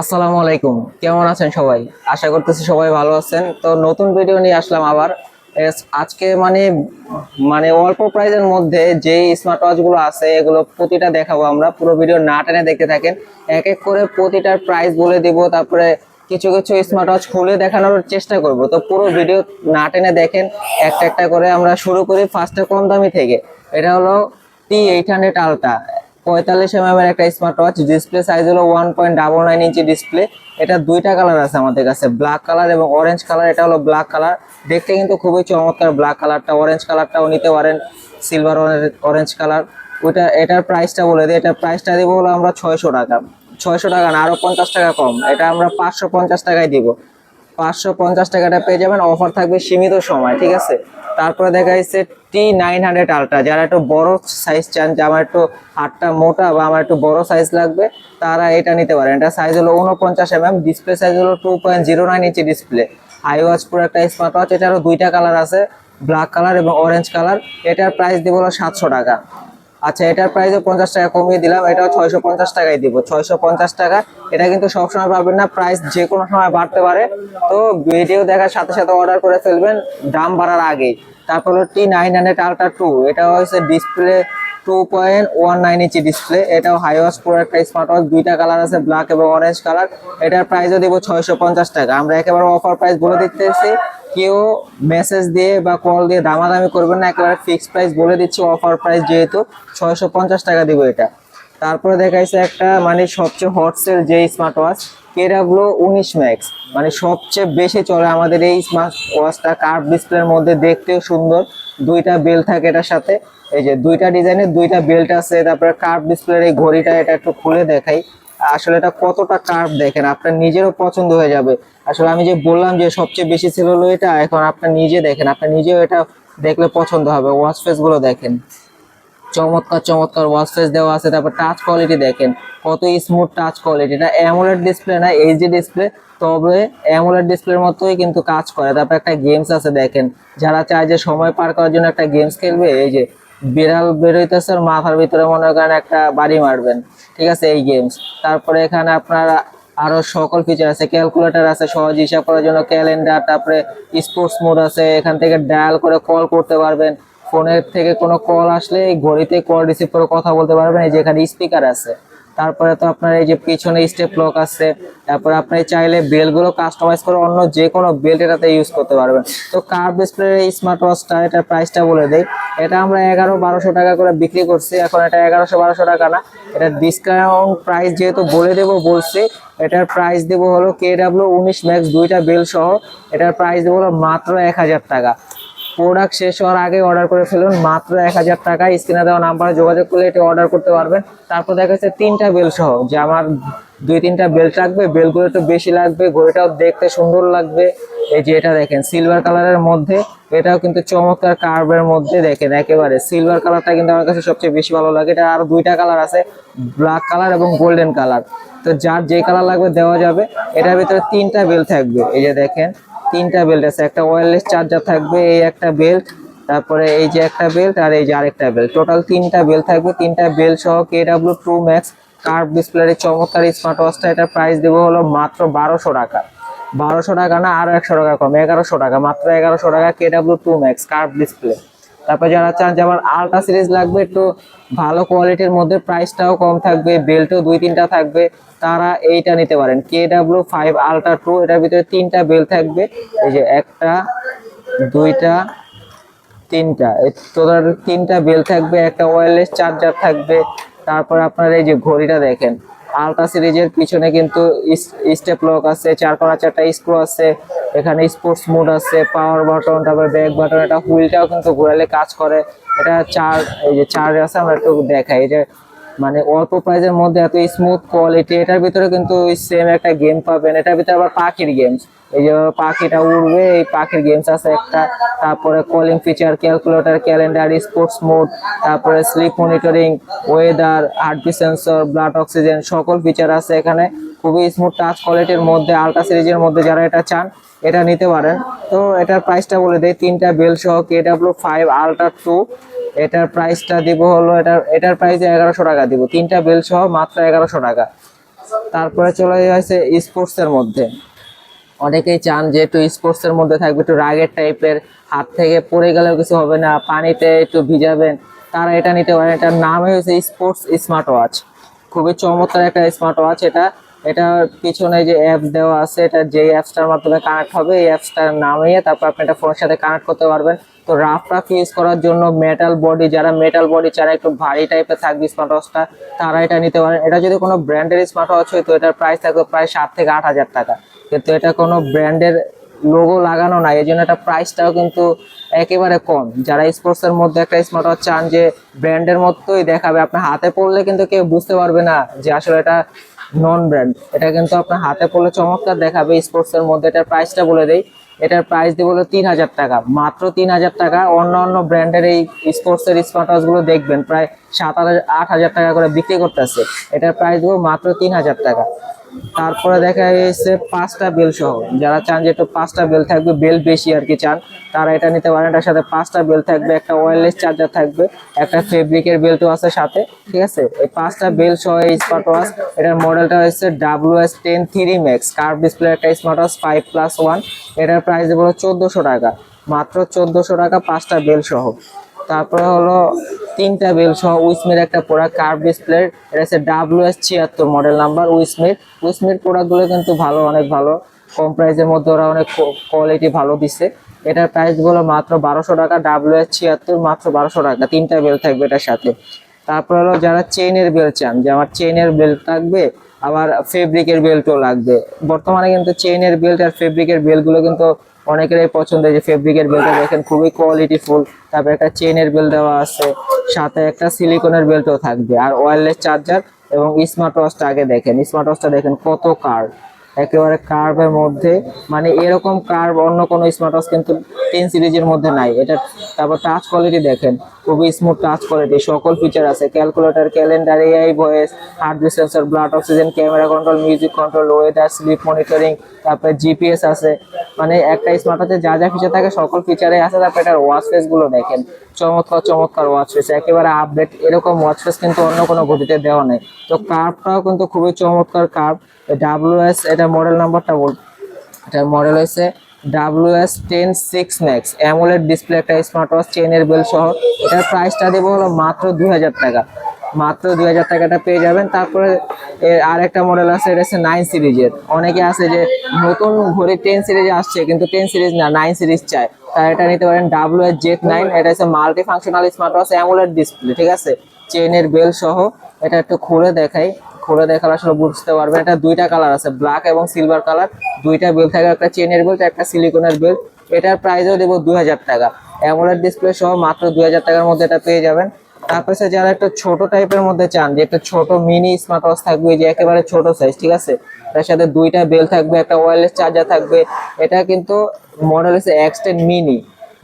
আসসালামু আলাইকুম। কেমন আছেন সবাই? আশা করতেছি সবাই ভালো আছেন। তো নতুন ভিডিও নিয়ে আসলাম আবার। আজকে মানে মানে অল্প প্রাইজের মধ্যে যে স্মার্ট ওয়াচগুলো আছে, এগুলো প্রতিটা দেখাবো আমরা। পুরো ভিডিও না টেনে দেখতে থাকেন। এক এক করে প্রতিটার প্রাইস বলে দিব, তারপরে কিছু কিছু স্মার্ট ওয়াচ খুলে দেখানোর চেষ্টা করব। তো পুরো ভিডিও না টেনে দেখেন, একটা একটা করে আমরা শুরু করি ফার্স্টে কম দামি থেকে। এটা হলো টি এইট হান্ড্রেড আলট্রা পঁয়তাল্লিশ এম এর একটা স্মার্ট ওয়াচ ডিসপ্লে সাইজ হলো one point double nine inch display এটা দুইটা কালার আছে আমাদের কাছে ব্ল্যাক কালার এবং অরেঞ্জ কালার এটা হলো ব্ল্যাক কালার দেখতে কিন্তু খুবই চমৎকার ব্ল্যাক কালারটা অরেঞ্জ কালারটাও নিতে পারেন সিলভার অরেঞ্জ কালার ওইটা, এটার প্রাইসটা বলে দিই, এটার প্রাইসটা দিব হলো আমরা ছয়শো টাকা। ছয়শো টাকা না, আরও পঞ্চাশ টাকা কম। এটা আমরা পাঁচশো পঞ্চাশ টাকায় দিব। পাঁচশো পঞ্চাশ টাকাটা পেয়ে যাবেন। অফার থাকবে সীমিত সময়, ঠিক আছে? তারপরে দেখা যাচ্ছে টি নাইন হান্ড্রেড আলট্রা যারা একটু বড় সাইজ চান, যে আমার একটু হাতটা মোটা বা আমার একটু বড় সাইজ লাগবে, তারা এটা নিতে পারেন। এটা সাইজ হলো উনপঞ্চাশ এম ডিসপ্লে সাইজ হলো two point zero nine inch display I watch পুরো একটা স্মার্ট ওয়াচ এটারও দুইটা কালার আছে ব্ল্যাক কালার এবং অরেঞ্জ কালার এটার প্রাইস দিব হলো সাতশো টাকা। আচ্ছা এটার প্রাইসও পঞ্চাশ টাকা কমিয়ে দিলাম, এটাও ছয়শো পঞ্চাশ টাকায় দিব। ছয়শো পঞ্চাশ টাকা, এটা কিন্তু সবসময় পাবেন না প্রাইস যে কোনো সময় বাড়তে পারে। তো ভিডিও দেখার সাথে সাথে অর্ডার করে ফেলবেন, দাম বাড়ার আগেই। তারপর হলো T nine hundred ultra two এটা হচ্ছে display two point one nine inch display এটাও হাইওয়াস পুরো একটা স্মার্ট ওয়াচ দুইটা কালার আছে ব্ল্যাক এবং অরেঞ্জ কালার এটার প্রাইসও দিব ছয়শো পঞ্চাশ টাকা। আমরা একেবারে অফার প্রাইস বলে দিতেছি কেউ মেসেজ দিয়ে বা কল দিয়ে দামাদামি করবেন না, একেবারে ফিক্সড প্রাইস বলে দিচ্ছি অফার প্রাইস যেহেতু ছয়শো পঞ্চাশ টাকা দিব এটা। তারপরে দেখাইছে একটা মানে সবচেয়ে হট সেল যে স্মার্ট ওয়াচ কেডাব্লো উনিশ ম্যাক্স মানে সবচেয়ে বেশি চলে আমাদের এই স্মার্ট ওয়াচটা কার্ভ ডিসপ্লের মধ্যে দেখতেও সুন্দর, দুইটা বেল থাকে এটার সাথে। এই যে দুইটা ডিজাইনের দুইটা বেল্ট আছে, তারপরে কার্ভ ডিসপ্লের এই ঘড়িটা এটা একটু খুলে দেখাই। আসলে এটা কতটা কার্ভ দেখেন? আপনার নিজেরও পছন্দ হয়ে যাবে। আসলে আমি যে বললাম যে সবচেয়ে বেশি ছিল হলো এটা এখন আপনার নিজে দেখেন, আপনার নিজেও এটা দেখলে পছন্দ হবে। ওয়াচ ফেসগুলো দেখেন। চমৎকার চমৎকার ওয়াচ ফেস দেওয়া আছে, তারপর টাচ কোয়ালিটি দেখেন। কত স্মুথ টাচ কোয়ালিটি এটা অ্যামোলেড ডিসপ্লে না এইচডি ডিসপ্লে তবে অ্যামোলেড ডিসপ্লের মতোই কিন্তু কাজ করে। তারপর একটা গেমস আছে দেখেন। যারা চায় যে সময় পার করার জন্য একটা গেমস খেলবে, এই যে বিড়াল বেরোইতেছে, মাথার ভিতরে মনে করেন একটা বাড়ি মারবেন। ঠিক আছে, এই গেমস তারপরে এখানে আপনার আরও সকল ফিচার আছে ক্যালকুলেটর আছে, সহজ হিসাব করার জন্য ক্যালেন্ডার তারপরে স্পোর্টস মোড আছে, এখান থেকে ডায়াল করে কল করতে পারবেন। ফোনের থেকে কোনো কল আসলে ঘড়িতে কল রিসিভ করে কথা বলতে পারবেন, এই যে এখানে স্পিকার আছে। তারপরে তো আপনার এই যে পিছনে স্টেপ লক আছে, তারপরে আপনি চাইলে বেলগুলো কাস্টমাইজ করে অন্য যে কোনো বেল্ট এটাতে ইউজ করতে পারবেন। তো কার ডিসপ্লে স্মার্ট ওয়াচটা এটার প্রাইসটা বলে দেই। এটা আমরা এগারো বারোশো টাকা করে বিক্রি করছি। এখন এটা এগারোশো বারোশো টাকা না। এটা ডিসকাউন্ট প্রাইস যেহেতু বলে দেবো বলছি, এটার প্রাইস দেবো হলো কে ডাব্লিউ উনিশ ম্যাক্স দুইটা বেল সহ। এটার প্রাইস দেবো হলো মাত্র এক হাজার টাকা। প্রোডাক্ট শেষ হওয়ার আগে অর্ডার করে ফেলুন। মাত্র এক হাজার টাকা স্ক্রিনে দেওয়া নাম্বারে যোগাযোগ করলে এটা অর্ডার করতে পারবেন। তারপর দেখা যাচ্ছে তিনটা বেল সহ। যে আমার দুই তিনটা বেল্ট লাগবে বেলগুলো একটু বেশি লাগবে, ঘড়িটাও দেখতে সুন্দর লাগবে। এই যে এটা দেখেন সিলভার কালারের মধ্যে, এটাও কিন্তু চমৎকার কার্ভের মধ্যে দেখেন, একেবারে। সিলভার কালারটা কিন্তু আমার কাছে সবচেয়ে বেশি ভালো লাগে। এটা আরও দুইটা কালার আছে ব্ল্যাক কালার এবং গোল্ডেন কালার তো যার যে কালার লাগবে দেওয়া যাবে, এটার ভিতরে তিনটা বেল থাকবে। এই যে দেখেন তিনটা বেল্ট আছে, একটা ওয়্যারলেস চার্জার থাকবে, এই একটা বেল্ট তারপরে এই যে একটা বেল্ট আর এই যে আরেকটা বেল্ট টোটাল তিনটা বেল্ট থাকবে, তিনটা বেল্ট সহ K W two max curve ডিসপ্লের চমৎকার স্মার্ট ওয়াচটা এটার প্রাইস দেবো হলো মাত্র বারোশো টাকা। বারোশো টাকা না আরও একশো টাকা কম, এগারোশো টাকা, মাত্র এগারোশো টাকা K W two max curve display তারপর যারা চান যে আমার সিরিজ লাগবে, একটু ভালো কোয়ালিটির মধ্যে প্রাইসটাও কম থাকবে, বেল্টও দুই তিনটা থাকবে, তারা এইটা নিতে পারেন। K W five ultra two এটার ভিতরে তিনটা বেল থাকবে। এই যে একটা, দুইটা, তিনটা তোদের তিনটা বেল থাকবে, একটা ওয়্যারলেস চার্জার থাকবে, তারপর আপনার এই যে ঘড়িটা দেখেন। আলট্রা সিরিজের পিছনে কিন্তু স্টেপ লক আছে, চার করা চারটা স্ক্রু আছে, এখানে স্পোর্টস মোড আছে পাওয়ার বাটন তারপরে ব্যাক বাটন এটা হুইলটাও কিন্তু ঘোরালে কাজ করে। এটা চার, এই যে চার আছে, আমরা একটু দেখাই। যে মানে অল্প প্রাইজের মধ্যে এত স্মুথ কোয়ালিটি এটার ভিতরে কিন্তু সেম একটা গেম পাবেন। এটার ভিতরে আবার পাখির গেমস এই যে পাখিটা উড়বে, এই পাখির গেমস আছে একটা। তারপরে calling feature calculator calendar sports mode তারপরে sleep monitoring weather heartbeat sensor blood oxygen সকল ফিচার আছে এখানে। খুবই স্মুথ টাচ কোয়ালিটির মধ্যে আলট্রা সিরিজের মধ্যে যারা এটা চান, এটা নিতে পারেন। তো এটার প্রাইসটা বলে দেয় তিনটা বেল সহ K W five ultra two এটার প্রাইসটা দিব হলো, এটার এটার প্রাইস এগারোশো টাকা দিব। তিনটা বেল সহ মাত্র এগারোশো টাকা। তারপরে চলে যাচ্ছে স্পোর্টস এর মধ্যে। অনেকেই চান যে একটু স্পোর্টসের মধ্যে থাকবে, একটু রাগের টাইপের হাত থেকে পড়ে গেলেও কিছু হবে না, পানিতে একটু ভিজাবেন, তারা এটা নিতে পারেন। এটার নামই হচ্ছে স্পোর্টস স্মার্ট ওয়াচ খুবই চমৎকার একটা স্মার্ট ওয়াচ এটা। এটার পিছনে যে অ্যাপস দেওয়া আছে, এটা যে অ্যাপসটার মাধ্যমে কানেক্ট হবে, এই অ্যাপসটার নামিয়ে তারপর আপনি এটা ফোনের সাথে কানেক্ট করতে পারবেন। তো রাফ রাফ ইউজ করার জন্য মেটাল বডি যারা মেটাল বডি যারা একটু ভারী টাইপের থাকবে স্মার্ট ওয়াচটা তারা এটা নিতে পারেন। এটা যদি কোনো ব্র্যান্ডের স্মার্ট ওয়াচ হয়, তো এটার প্রাইস থাকবে প্রায় সাত থেকে আট হাজার টাকা। কিন্তু এটা কোনো ব্র্যান্ডের লোগো লাগানো নাই এই জন্য এটা প্রাইসটাও কিন্তু একেবারে কম। যারা স্পোর্টসের মধ্যে একটা স্মার্ট ওয়াচ চান যে ব্র্যান্ডের মতোই দেখাবে, আপনার হাতে পড়লে কিন্তু কেউ বুঝতে পারবে না যে আসলে এটা নন ব্র্যান্ড এটা কিন্তু আপনার হাতে পড়লে চমৎকার দেখাবে স্পোর্টসের মধ্যে। এটার প্রাইসটা বলে দেই এটার প্রাইস দেবো হলো তিন হাজার টাকা। মাত্র তিন হাজার টাকা। অন্য অন্য ব্র্যান্ডের এই স্পোর্টস এর স্মার্ট ওয়াচগুলো দেখবেন। প্রায় সাত হাজার আট হাজার টাকা করে বিক্রি করতেছে। এটার প্রাইস দেবো মাত্র তিন হাজার টাকা। তারপরে দেখা যাচ্ছে পাঁচটা বেল সহ। যারা চান যে একটু পাঁচটা বেল থাকবে, বেল বেশি আর কি চান, তারা এটা নিতে পারেন। এটার সাথে পাঁচটা বেল থাকবে, একটা ওয়্যারলেস চার্জার থাকবে, একটা ফেব্রিকের বেল্টও আছে সাথে, ঠিক আছে? এই পাঁচটা বেল সহ এই স্মার্ট ওয়াচ এটার মডেলটা হচ্ছে W S ten three max curve display একটা smart watch five plus one এটার প্রাইস দেবো চোদ্দোশো টাকা। মাত্র চোদ্দোশো টাকা পাঁচটা বেল সহ। তারপরে হলো তিনটা বেল সহ উইসমির একটা প্রোডাক্ট কার্ভ ডিসপ্লে এটা হচ্ছে ডাব্লিউ এস ছিয়াত্তর মডেল নাম্বার উইসমির উইসমির প্রোডাক্টগুলো কিন্তু ভালো, অনেক ভালো। কম প্রাইসের মধ্যে ওরা অনেক কোয়ালিটি ভালো দিচ্ছে এটার প্রাইসগুলো মাত্র বারোশো টাকা ডাব্লিউ এস ছিয়াত্তর মাত্র বারোশো টাকা। তিনটা বেল থাকবে এটার সাথে। তারপর হলো যারা চেইনের বেল চান, যে আমার চেইনের বেল্ট থাকবে, আবার ফেব্রিকের বেল্টও লাগবে। বর্তমানে কিন্তু চেইনের বেল্ট আর ফেব্রিকের বেল্টগুলো কিন্তু অনেকেরই পছন্দ যে ফেব্রিকের বেল্টটা দেখেন, খুবই কোয়ালিটিফুল তারপরে একটা চেনের বেল্ট দেওয়া আছে, সাথে একটা সিলিকনের বেল্টও থাকবে। আর ওয়্যারলেস চার্জার এবং স্মার্ট ওয়াচটা আগে দেখেন। স্মার্ট ওয়াচটা দেখেন কত কার্ড একেবারে কার্ভের মধ্যে মানে এরকম কার্ভ অন্য কোনো স্মার্ট ওয়াচ কিন্তু টেন সিরিজের মধ্যে নাই। এটা তারপর টাচ কোয়ালিটি দেখেন। খুবই স্মুথ টাচ কোয়ালিটি সকল ফিচার আছে। Calculator calendar AI voice heartbeat sensor blood oxygen camera control music control weather sleep monitoring তারপরে জিপিএস আছে। মানে একটা স্মার্ট ওয়াচে যা যা ফিচার থাকে, সকল ফিচারে আছে। তারপরে এটার ওয়াচ ফেসগুলো দেখেন। চমৎকার চমৎকার ওয়াচ ফেস একেবারে আপডেট এরকম ওয়াচ ফেস কিন্তু অন্য কোনো গতিতে দেওয়া নেই। তো কার্ভটাও কিন্তু খুবই চমৎকার কার্ভ ডাব্লিউ এস এটা মডেল নাম্বারটা বল এটার মডেল হয়েছে W S ten six max. AMOLED display একটা স্মার্ট ওয়াচ চেনের বেল সহ। এটার প্রাইসটা দেবো হলো মাত্র দুই হাজার টাকা। মাত্র দুই হাজার টাকাটা পেয়ে যাবেন। তারপরে এর আর একটা মডেল আছে, এটা হচ্ছে নাইন সিরিজের অনেকে আছে যে নতুন ঘড়ি টেন সিরিজে আসছে, কিন্তু টেন সিরিজ না নাইন সিরিজ চায়। তারা এটা নিতে পারেন ডাব্লিউ এস জেড নাইন। এটা হচ্ছে multi functional smart watch AMOLED display ঠিক আছে? চেনের বেল সহ। এটা একটু খুলে দেখাই। খুলে দেখালে আসলে বুঝতে পারবেন এটা দুইটা কালার আছে ব্ল্যাক এবং সিলভার কালার দুইটা বেল থাকে, একটা চেনের বেল্ট একটা সিলিকনের বেল্ট এটার প্রাইসও দেবো দুই হাজার টাকা। অ্যামোলেড ডিসপ্লে সহ মাত্র দুই হাজার টাকার মধ্যে এটা পেয়ে যাবেন। তারপরে যারা একটা ছোট টাইপের মধ্যে চান, যে একটা ছোট মিনি স্মার্ট ওয়াচ থাকবে, যে একেবারে ছোট সাইজ ঠিক আছে? তার সাথে দুইটা বেল থাকবে, একটা ওয়্যারলেস চার্জার থাকবে। এটা কিন্তু মডেল হচ্ছে এক্সটেন মিনি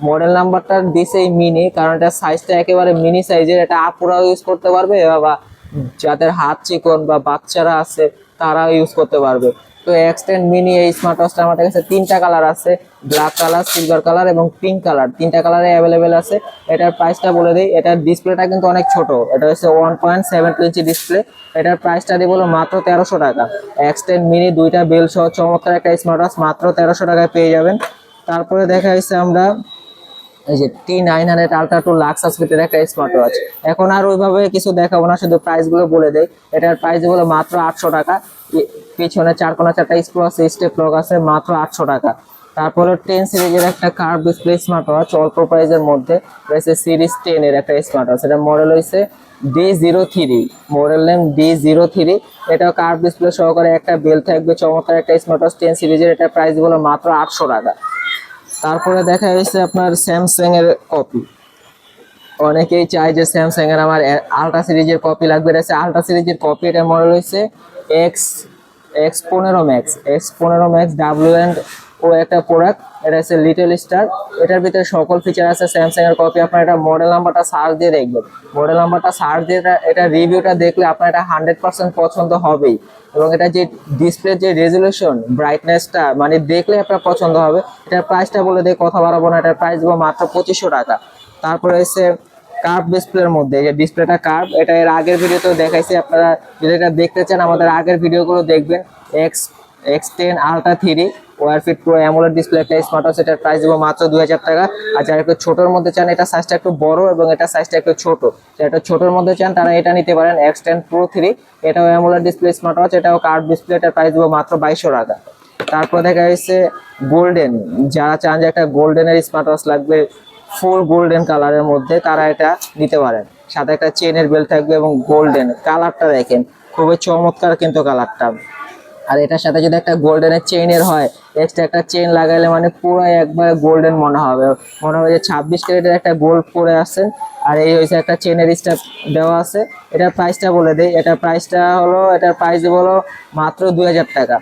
মডেল নাম্বারটা দিছে এই মিনি কারণ এটা সাইজটা একেবারে মিনি সাইজের এটা আপুরাও ইউজ করতে পারবে বা যাদের হাত চিকন বা বাচ্চারা আছে, তারা ইউজ করতে পারবে। তো এক্সটেন্ড মিনি এই স্মার্ট ওয়াচটা আমাদের কাছে তিনটা কালার আছে। ব্ল্যাক কালার সিলভার কালার এবং পিঙ্ক কালার তিনটা কালারে অ্যাভেলেবেল আছে। এটার প্রাইসটা বলে দিই, এটার ডিসপ্লেটা কিন্তু অনেক ছোট। এটা হচ্ছে one point seven inch display এটার প্রাইসটা দিয়ে বলো মাত্র তেরোশো টাকা। এক্সটেন্ড মিনি দুইটা বেল সহ চমৎকার একটা স্মার্ট ওয়াচ মাত্র তেরোশো টাকায় পেয়ে যাবেন। তারপরে দেখা যাচ্ছে আমরা এই যে T nine hundred ultra two lux সাসপেক্টের একটা স্মার্ট ওয়াচ এখন আর ওইভাবে কিছু দেখাবো না, শুধু প্রাইসগুলো বলে দেয় এটার প্রাইস হলো মাত্র আটশো টাকা। পিছনে চার কোনা চারটা আছে স্টেপ লক আছে, মাত্র আটশো টাকা। তারপরে টেন সিরিজের একটা কার্ভ ডিসপ্লে স্মার্ট ওয়াচ অল্প প্রাইসের মধ্যে। রয়েছে সিরিজ টেন এর একটা স্মার্ট ওয়াচ এটা মডেল হয়েছে D zero three model name D zero three এটা কার্ভ ডিসপ্লে সহকারে একটা বেল থাকবে, চমৎকার একটা স্মার্ট ওয়াচ টেন সিরিজের এটা প্রাইস হলো মাত্র আটশো টাকা। তারপরে দেখা গেছে আপনার স্যামসাং এর কপি অনেকেই চায় যে স্যামসাং এর আমার আলট্রা সিরিজের কপি লাগবে। এটা আলট্রা সিরিজের কপি এটা মডেল হয়েছে এক্স এক্স পনেরো ম্যাক্স এক্স পনেরো ম্যাক্স ডাব্লিউ এন্ড ও একটা প্রোডাক্ট এটা হচ্ছে লিটল স্টার এটার ভিতরে সকল ফিচার আছে স্যামসাং এর কপি আপনার এটা মডেল নাম্বারটা সার্চ দিয়ে দেখবেন। মডেল নাম্বারটা সার্চ দিয়ে এটা- রিভিউটা দেখলে আপনার এটা হান্ড্রেড পার্সেন্ট পছন্দ হবেই। এবং এটা যে ডিসপ্লে যে রেজলিউশন ব্রাইটনেসটা মানে দেখলে আপনার পছন্দ হবে, এটার প্রাইসটা বলে দিয়ে কথা বাড়াবো না। এটার প্রাইস দেবো মাত্র পঁচিশশো টাকা। তারপরে হচ্ছে কার্ভ ডিসপ্লের মধ্যে যে ডিসপ্লেটা কার্ভ এটা এর আগের ভিডিওতেও দেখাইছি। আপনারা যদি এটা দেখতে চান, আমাদের আগের ভিডিওগুলো দেখবেন। X X ten ultra three wear fit pro AMOLED display একটা স্মার্ট ওয়াচ এটার প্রাইস দেবো মাত্র দুই হাজার টাকা। আর যারা একটু ছোটোর মধ্যে চান, এটা সাইজটা একটু বড় এবং এটা সাইজটা একটু ছোট। যারা একটু ছোটোর মধ্যে চান, তারা এটা নিতে পারেন এক্স টেন প্রো থ্রি এটাও অ্যামোলেড ডিসপ্লে স্মার্ট ওয়াচ এটাও কার্ড ডিসপ্লে এটার প্রাইস দেবো মাত্র বাইশশো টাকা। তারপর দেখা যাচ্ছে গোল্ডেন যারা চান যে একটা গোল্ডেনের স্মার্ট ওয়াচ লাগবে ফুল গোল্ডেন কালারের মধ্যে, তারা এটা নিতে পারেন। সাথে একটা চেনের বেল্ট থাকবে এবং গোল্ডেন কালারটা দেখেন, খুবই চমৎকার কিন্তু কালারটা আর এটার সাথে যদি একটা গোল্ডেনের চেইনের হয় এক্সট্রা একটা চেইন লাগাইলে মানে পুরো একবার গোল্ডেন মনে হবে। মনে হবে যে ছাব্বিশ ক্যারেটের একটা গোল্ড পরে আছেন আর এই হয়েছে একটা চেনের স্টেপ দেওয়া আছে। এটার প্রাইসটা বলে দেই, এটার প্রাইসটা হলো, এটার প্রাইস হলো মাত্র দুই হাজার টাকা।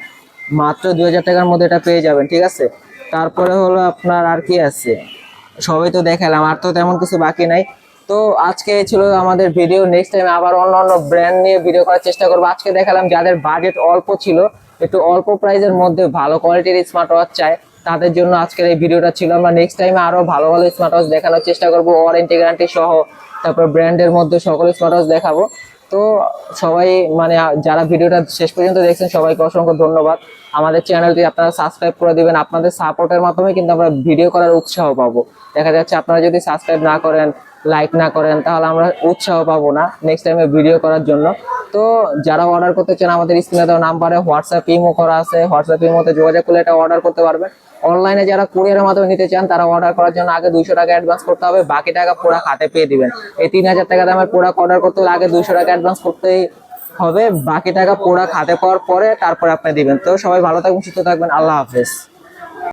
মাত্র দুই হাজার টাকার মধ্যে এটা পেয়ে যাবেন, ঠিক আছে? তারপরে হলো আপনার আর কি আছে? সবই তো দেখালাম, আর তো তেমন কিছু বাকি নাই। তো আজকে ছিল আমাদের ভিডিও নেক্সট টাইম আবার অন্য অন্য ব্র্যান্ড নিয়ে ভিডিও করার চেষ্টা করব। আজকে দেখালাম যাদের বাজেট অল্প ছিল, একটু অল্প প্রাইজের মধ্যে ভালো কোয়ালিটির স্মার্ট ওয়াচ চায় তাদের জন্য আজকের এই ভিডিওটা ছিল। আমরা নেক্সট টাইমে আরও ভালো ভালো স্মার্ট ওয়াচ দেখানোর চেষ্টা করব। ওয়ারেন্টি গ্যারান্টি সহ, তারপর ব্র্যান্ডের মধ্যে সকল স্মার্ট ওয়াচ দেখাবো। তো সবাই মানে যারা ভিডিওটা শেষ পর্যন্ত দেখছেন, সবাইকে অসংখ্য ধন্যবাদ। আমাদের চ্যানেলটি আপনারা সাবস্ক্রাইব করে দেবেন। আপনাদের সাপোর্টের মাধ্যমে কিন্তু আমরা ভিডিও করার উৎসাহ পাবো। দেখা যাচ্ছে আপনারা যদি সাবস্ক্রাইব না করেন লাইক না করেন, তাহলে আমরা উৎসাহ পাবো না নেক্সট টাইমে ভিডিও করার জন্য। তো যারা অর্ডার করতে চান, আমাদের স্ক্রিনে দেওয়া নাম্বারে হোয়াটসঅ্যাপ ইমো করা আছে। হোয়াটসঅ্যাপ ইমোতে যোগাযোগ করলে এটা অর্ডার করতে পারবেন। অনলাইনে যারা কুরিয়ারের মাধ্যমে নিতে চান, তারা অর্ডার করার জন্য আগে দুশো টাকা অ্যাডভান্স করতে হবে। বাকি টাকা পুরো খাতে পেয়ে দিবেন। এই তিন হাজার টাকা দামের প্রোডাক্ট অর্ডার করতে হলে আগে দুশো টাকা অ্যাডভান্স করতেই হবে। বাকি টাকা পুরো খাতে পাওয়ার পরে তারপরে আপনি দিবেন। তো সবাই ভালো থাকবেন, সুস্থ থাকবেন। আল্লাহ হাফেজ।